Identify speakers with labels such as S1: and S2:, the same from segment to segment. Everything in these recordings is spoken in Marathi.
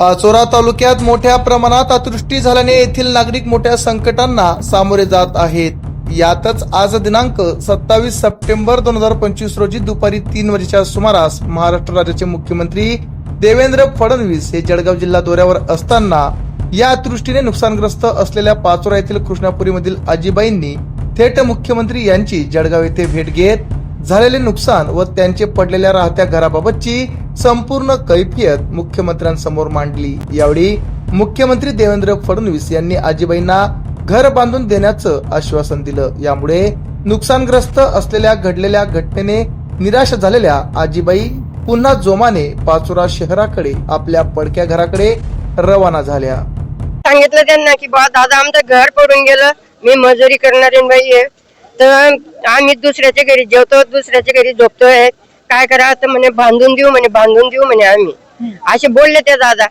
S1: पाचोरा तालुक्यात मोठ्या प्रमाणात अतिवृष्टी झाल्याने येथील नागरिक मोठ्या संकटांना सामोरे जात आहेत. यातच आज दिनांक सत्तावीस सप्टेंबर दोन हजार पंचवीस रोजी दुपारी तीन वाजेच्या सुमारास महाराष्ट्र राज्याचे मुख्यमंत्री देवेंद्र फडणवीस हे जळगाव जिल्हा दौऱ्यावर असताना या अतिवृष्टीने नुकसानग्रस्त असलेल्या पाचोरा येथील कृष्णापुरीमधील आजीबाईंनी थेट मुख्यमंत्री यांची जळगाव येथे भेट घेत झालेले नुकसान व त्यांचे पडलेल्या राहत्या घराबाबतची संपूर्ण कैफियत मुख्यमंत्र्यांसमोर मांडली. यावेळी मुख्यमंत्री देवेंद्र फडणवीस यांनी आजीबाईंना घर बांधून देण्याचं आश्वासन दिलं. यामुळे नुकसानग्रस्त असलेल्या घडलेल्या घटनेने निराश झालेल्या आजीबाई पुन्हा जोमाने पाचोरा शहराकडे आपल्या पडक्या घराकडे रवाना झाल्या.
S2: सांगितलं त्यांना की बा दादा आमचं घर पडून गेलं. मी मजुरी करणारी बाई आहे. तर आम्ही दुसऱ्याच्या घरी जेवतो दुसऱ्याच्या घरी झोपतोय. काय करा तर म्हणे बांधून देऊ म्हणे बांधून देऊ म्हणे आम्ही. असे बोलले ते दादा.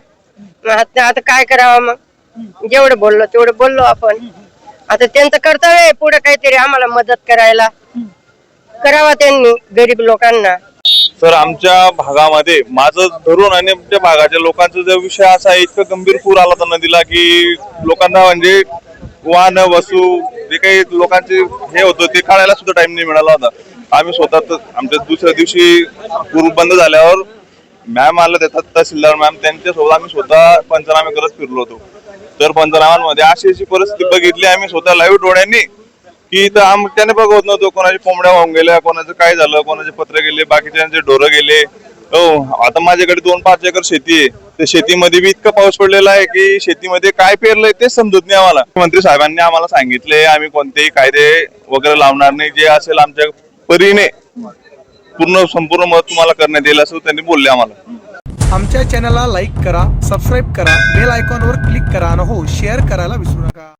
S2: आता आता काय करावं मग? जेवढं बोललो तेवढं बोललो आपण. आता त्यांचं कर्तव्य आहे पुढे काहीतरी आम्हाला मदत करायला. करावा त्यांनी गरीब लोकांना.
S3: तर आमच्या भागामध्ये माझं धरून आणि आमच्या भागाच्या लोकांचा जो विषय असा आहे इतकं गंभीर पूर आला होता नदीला की लोकांना म्हणजे वाहन वसू जे काही लोकांचे हे होतं ते काढायला सुद्धा टाइम नाही मिळाला होता. आम्ही स्वतः आमच्या दुसऱ्या दिवशी ग्रुप बंद झाल्यावर मॅम आलं देतात तहसीलदार मॅम त्यांच्यासोबत आम्ही स्वतः पंचनामे करत फिरलो होतो. तर पंचनाम्यांमध्ये अशी अशी परिस्थिती बघितली आम्ही स्वतः लाईव्ह डोळ्यांनी की इथं आमट्याने बघत नव्हतो कोणाची कोंबड्या वाहून गेल्या कोणाचं काय झालं कोणाचे पत्र गेले बाकीच्यांचे ढोरं गेले. हो आता माझ्याकडे दोन पाच एकर शेती आहे. त्या शेतीमध्ये बी इतका पाऊस पडलेला आहे की शेतीमध्ये काय पेरलंय तेच समजत नाही आम्हाला. मंत्री साहेबांनी आम्हाला सांगितले आम्ही कोणतेही कायदे वगैरे लावणार नाही. जे असेल आमच्या परीने पूर्ण संपूर्ण मदत तुम्हाला करण्यात येईल असं त्यांनी बोलले आम्हाला.
S1: आमच्या चॅनलला लाईक करा सबस्क्राईब करा बेल आयकॉनवर क्लिक करा आणि हो शेअर करायला विसरू नका.